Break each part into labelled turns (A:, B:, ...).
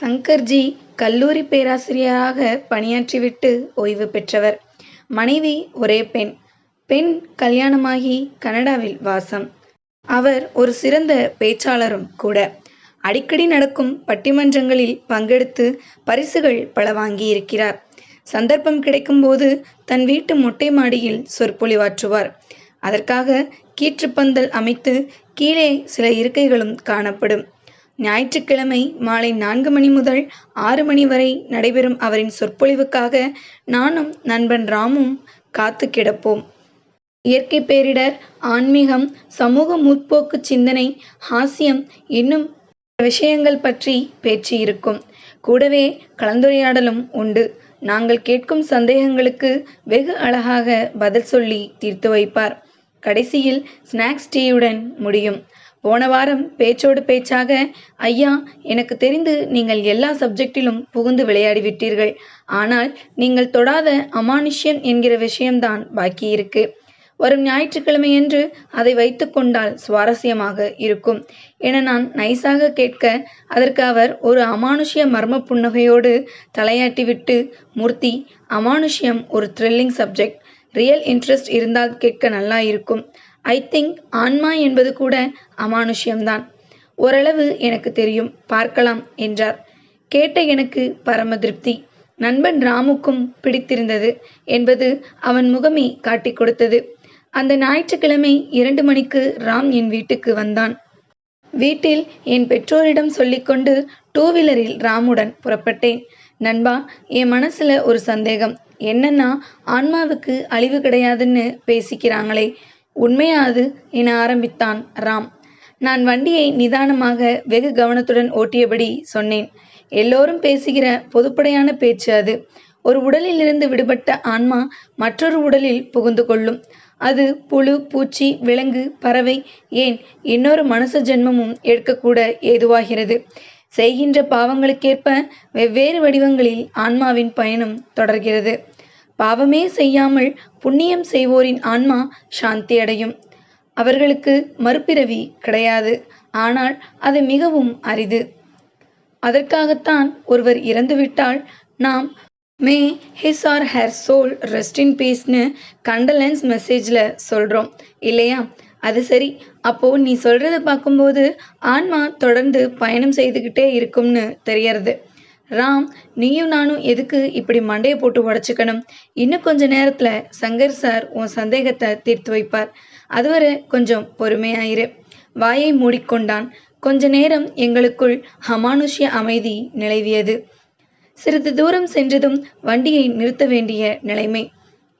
A: சங்கர்ஜி கல்லூரி பேராசிரியராக பணியாற்றிவிட்டு ஓய்வு பெற்றவர். மனைவி ஒரே பெண். பெண் கல்யாணமாகி கனடாவில் வாசம். அவர் ஒரு சிறந்த பேச்சாளரும் கூட. அடிக்கடி நடக்கும் பட்டிமன்றங்களில் பங்கெடுத்து பரிசுகள் பல வாங்கியிருக்கிறார். சந்தர்ப்பம் கிடைக்கும்போது தன் வீட்டு மொட்டை மாடியில் சொற்பொழிவாற்றுவார். அதற்காக கீற்றுப்பந்தல் அமைத்து கீழே சில இருக்கைகளும் காணப்படும். ஞாயிற்றுக்கிழமை மாலை நான்கு மணி முதல் ஆறு மணி வரை நடைபெறும் அவரின் சொற்பொழிவுக்காக நானும் நண்பன் ராமும் காத்து கிடப்போம். இயற்கை பேரிடர், ஆன்மீகம், சமூக முற்போக்கு சிந்தனை, ஹாஸ்யம் இன்னும் பல விஷயங்கள் பற்றி பேச்சு இருக்கும். கூடவே கலந்துரையாடலும் உண்டு. நாங்கள் கேட்கும் சந்தேகங்களுக்கு வெகு அழகாக பதில் சொல்லி தீர்த்து வைப்பார். கடைசியில் ஸ்நாக்ஸ் டீயுடன் முடியும். போன வாரம் பேச்சோடு பேச்சாக ஐயா எனக்கு தெரிந்து நீங்கள் எல்லா சப்ஜெக்டிலும் புகுந்து விளையாடிவிட்டீர்கள். ஆனால் நீங்கள் தொடாத அமானுஷ்யம் என்கிற விஷயம்தான் பாக்கியிருக்கு. வரும் ஞாயிற்றுக்கிழமையன்று அதை வைத்து கொண்டால் சுவாரஸ்யமாக இருக்கும் என நான் நைசாக கேட்க அதற்கு அவர் ஒரு அமானுஷ்ய மர்ம புன்னகையோடு தலையாட்டிவிட்டு மூர்த்தி அமானுஷ்யம் ஒரு த்ரில்லிங் சப்ஜெக்ட். ரியல் இன்ட்ரெஸ்ட் இருந்தால் கேட்க நல்லா இருக்கும். ஐ திங்க் ஆன்மா என்பது கூட அமானுஷ்யம்தான். ஓரளவு எனக்கு தெரியும். பார்க்கலாம் என்றார். கேட்ட எனக்கு பரம திருப்தி. நண்பன் ராமுக்கும் பிடித்திருந்தது என்பது அவன் முகமே காட்டிக் கொடுத்தது. அந்த ஞாயிற்றுக்கிழமை இரண்டு மணிக்கு ராம் என் வீட்டுக்கு வந்தான். வீட்டில் என் பெற்றோரிடம் சொல்லிக்கொண்டு டூ வீலரில் ராமுடன் புறப்பட்டேன். நண்பா என் மனசுல ஒரு சந்தேகம். என்னன்னா ஆன்மாவுக்கு அழிவு கிடையாதுன்னு பேசிக்கிறாங்களே உண்மையா அது? என ஆரம்பித்தான் ராம். நான் வண்டியை நிதானமாக வெகு கவனத்துடன் ஓட்டியபடி சொன்னேன். எல்லோரும் பேசுகிற பொதுப்படையான பேச்சு அது. ஒரு உடலிலிருந்து விடுபட்ட ஆன்மா மற்றொரு உடலில் புகுந்து கொள்ளும். அது புழு, பூச்சி, விலங்கு, பறவை ஏன் இன்னொரு மனுஷ ஜென்மமும் எடுக்கக்கூட ஏதுவாகிறது. செய்கின்ற பாவங்களுக்கேற்ப வெவ்வேறு வடிவங்களில் ஆன்மாவின் பயணம் தொடர்கிறது. பாவமே செய்யாமல் புண்ணியம் செய்வோரின் ஆன்மா சாந்தி அடையும். அவர்களுக்கு மறுபிறவி கிடையாது. ஆனால் அது மிகவும் அரிது. அதற்காகத்தான் ஒருவர் இறந்துவிட்டால் நாம் may his or her soul rest in பீஸ்னு condolence மெசேஜில் சொல்கிறோம் இல்லையா? அது சரி அப்போ நீ சொல்றத பார்க்கும்போது ஆன்மா தொடர்ந்து பயணம் செய்துக்கிட்டே இருக்கும்னு தெரியறது. ராம் நீயும் நானும் எதுக்கு இப்படி மண்டையை போட்டு உடச்சிக்கணும் இன்னும் கொஞ்ச நேரத்துல சங்கர் சார் உன் சந்தேகத்தை தீர்த்து வைப்பார். அதுவரை கொஞ்சம் பொறுமையாயிரு வாயை மூடிக்கொண்டான். கொஞ்ச நேரம் எங்களுக்குள் அமானுஷ்ய அமைதி நிலவியது. சிறிது தூரம் சென்றதும் வண்டியை நிறுத்த வேண்டிய நிலைமை.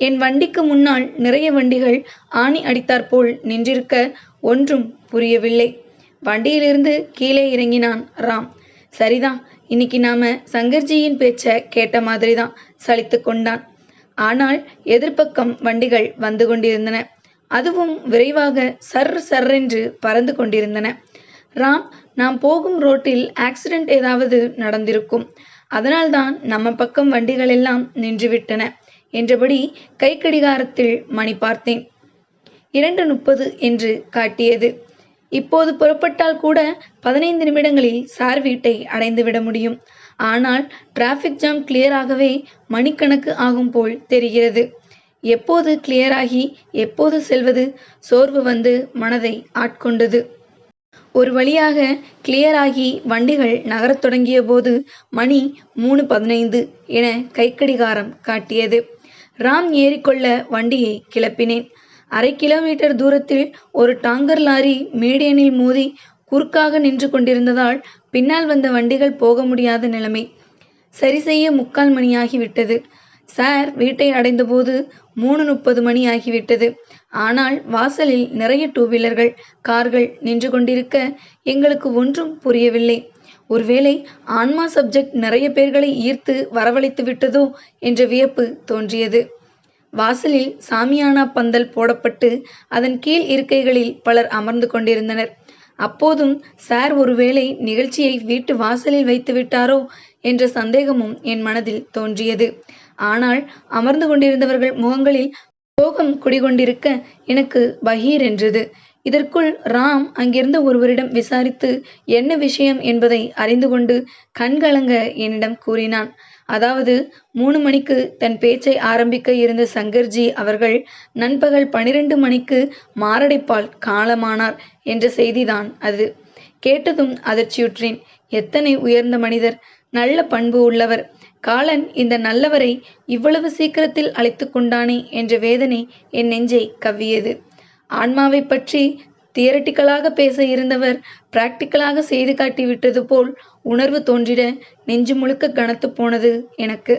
A: என் வண்டிக்கு முன்னால் நிறைய வண்டிகள் ஆணி அடித்தாற்போல் நின்றிருக்க ஒன்றும் புரியவில்லை. வண்டியிலிருந்து கீழே இறங்கினான் ராம். சரிதான் இன்னைக்கு நாம சங்கர்ஜியின் பேச்சை கேட்ட மாதிரிதான் சலித்து கொண்டான். ஆனால் எதிர்ப்பக்கம் வண்டிகள் வந்து கொண்டிருந்தன. அதுவும் விரைவாக சர் சர்ரென்று பறந்து கொண்டிருந்தன. ராம் நாம் போகும் ரோட்டில் ஆக்சிடென்ட் ஏதாவது நடந்திருக்கும். அதனால்தான் நம்ம பக்கம் வண்டிகள் எல்லாம் நின்றுவிட்டன என்றபடி கைக்கடிகாரத்தில் மணி பார்த்தேன். இரண்டு முப்பது என்று காட்டியது. இப்போது புறப்பட்டால் கூட பதினைந்து நிமிடங்களில் சார் வீட்டை அடைந்துவிட முடியும். ஆனால் டிராஃபிக் ஜாம் கிளியராகவே மணிக்கணக்கு ஆகும் போல் தெரிகிறது. எப்போது கிளியராகி எப்போது செல்வது? சோர்வு வந்து மனதை ஆட்கொண்டது. ஒரு வழியாக கிளியராகி வண்டிகள் நகரத் தொடங்கியபோது மணி மூணு பதினைந்து என கைக்கடிகாரம் காட்டியது. ராம் ஏறிக்கொள்ள வண்டியை கிளப்பினேன். அரை கிலோமீட்டர் தூரத்தில் ஒரு டாங்கர் லாரி மீடியனில் மோதி குறுக்காக நின்று கொண்டிருந்ததால் பின்னால் வந்த வண்டிகள் போக முடியாத நிலைமை. சரி செய்ய முக்கால் மணியாகிவிட்டது சார் வீட்டை அடைந்தபோது மூணு முப்பது மணி ஆகிவிட்டது. ஆனால் வாசலில் நிறைய டூ வீலர்கள், கார்கள் நின்று கொண்டிருக்க எங்களுக்கு ஒன்றும் புரியவில்லை. ஒருவேளை ஆன்மா சப்ஜெக்ட் நிறைய பேர்களை ஈர்த்து வரவழைத்து விட்டதோ என்ற வியப்பு தோன்றியது. வாசலில் சாமியானா பந்தல் போடப்பட்டு அதன் கீழ் இருக்கைகளில் பலர் அமர்ந்து கொண்டிருந்தனர். அப்போதும் சார் ஒருவேளை நிகழ்ச்சியை வீட்டு வாசலில் வைத்து விட்டாரோ என்ற சந்தேகமும் என் மனதில் தோன்றியது. ஆனால் அமர்ந்து கொண்டிருந்தவர்கள் முகங்களில் சோகம் குடிகொண்டிருக்க எனக்கு பகீரென்றது. இதற்குள் ராம் அங்கிருந்த ஒருவரிடம் விசாரித்து என்ன விஷயம் என்பதை அறிந்து கொண்டு கண்கலங்க என்னிடம் கூறினான் அதாவது மூணு மணிக்கு தன் பேச்சை ஆரம்பிக்க இருந்த சங்கர்ஜி அவர்கள் நண்பகல் பனிரெண்டு மணிக்கு மாரடைப்பால் காலமானார் என்ற செய்திதான் அது. கேட்டதும் அதிர்ச்சியுற்றேன். எத்தனை உயர்ந்த மனிதர் நல்ல பண்பு உள்ளவர். காலன் இந்த நல்லவரை இவ்வளவு சீக்கிரத்தில் அழைத்து கொண்டானே என்ற வேதனை என் நெஞ்சை கவ்வியது. ஆன்மாவை பற்றி தியரட்டிக்கலாக பேச இருந்தவர் பிராக்டிக்கலாக செய்து காட்டி விட்டது போல் உணர்வு தோன்றிட நெஞ்சு முழுக்க கனத்து போனது எனக்கு.